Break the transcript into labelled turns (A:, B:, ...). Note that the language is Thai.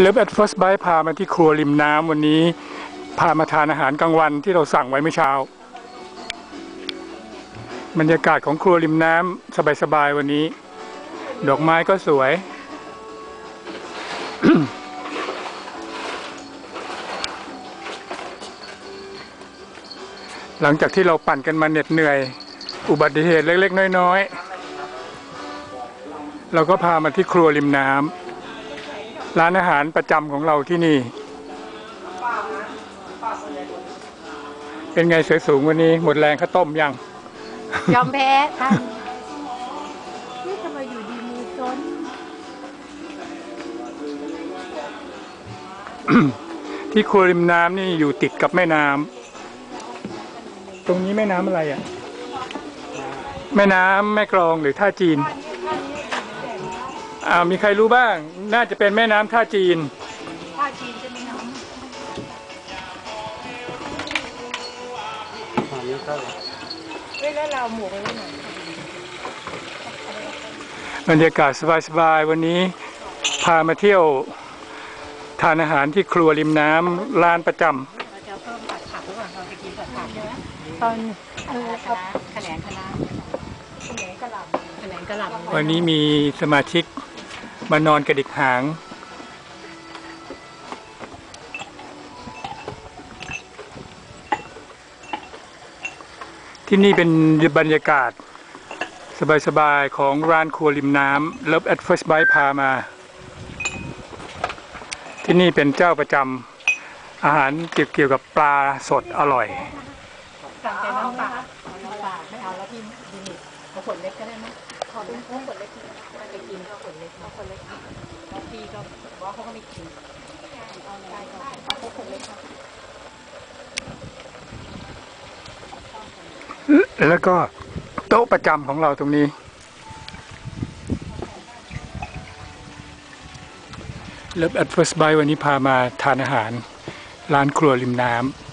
A: เลิฟแอดเฟิร์สไบพามาที่ครัวริมน้ำวันนี้ พามาทานอาหารกลางวันที่เราสั่งไว้เมื่อเช้า บรรยากาศของครัวริมน้ำสบายๆวันนี้ ดอกไม้ก็สวย หลังจากที่เราปั่นกันมาเหน็ดเหนื่อย อุบัติเหตุเล็กๆ น้อยๆ เราก็พามาที่ครัวริมน้ำ ร้านอาหารประจำของเราที่นี่ เป็นไงสวยสูงวันนี้ หมดแรงข้าวต้มยัง
B: ยอมแพ้ท่านนี่ทำไมอยู่ดีมือจน
A: ที่ครัวริมน้ำนี่อยู่ติดกับแม่น้ำตรงนี้แม่น้ำอะไรอะ แม่น้ำแม่กลองหรือท่าจีน อ่ามีใครรู้บ้าง น่าจะเป็นแม่น้ำท่าจีน
B: ท่าจีนจะมีน้องเฮ้ยแล้วเราหมวกไว้ไว้ไหน
A: บรรยากาศสบายๆวันนี้พามาเที่ยวทานอาหารที่ครัวริมน้ำร้านประจ
B: เราจะเพิ่มผัดผักหรือเปล่าเราจะกินผัดผักใช่ไหมตอนเออเอาแขนงคณะแขนงกระหล่ำแขนงกระหล่ำำ
A: วันนี้มีสมาชิก มานอนกระดิกหาง ที่นี่เป็นบรรยากาศ สบายๆ ของร้านครัวริมน้ำ Love at First Bite พามา ที่นี่เป็นเจ้าประจำอาหารเกี่ยวกับปลาสดอร่อย
B: เอาขวดเล็กก็ได้ไหมขอเป็นขวดเล็กถ้าจะกินก็ขวดเล็กเอาขวดเล็กแล้วพี่ก็ว่าเขาก็ไม่กินเอาใช่ก็เอาขวดเล็กครับ
A: แล้วก็โต๊ะประจำของเราตรงนี้ เลิฟแอดเฟิร์สไบวันนี้พามาทานอาหาร ร้านครัวริมน้ำ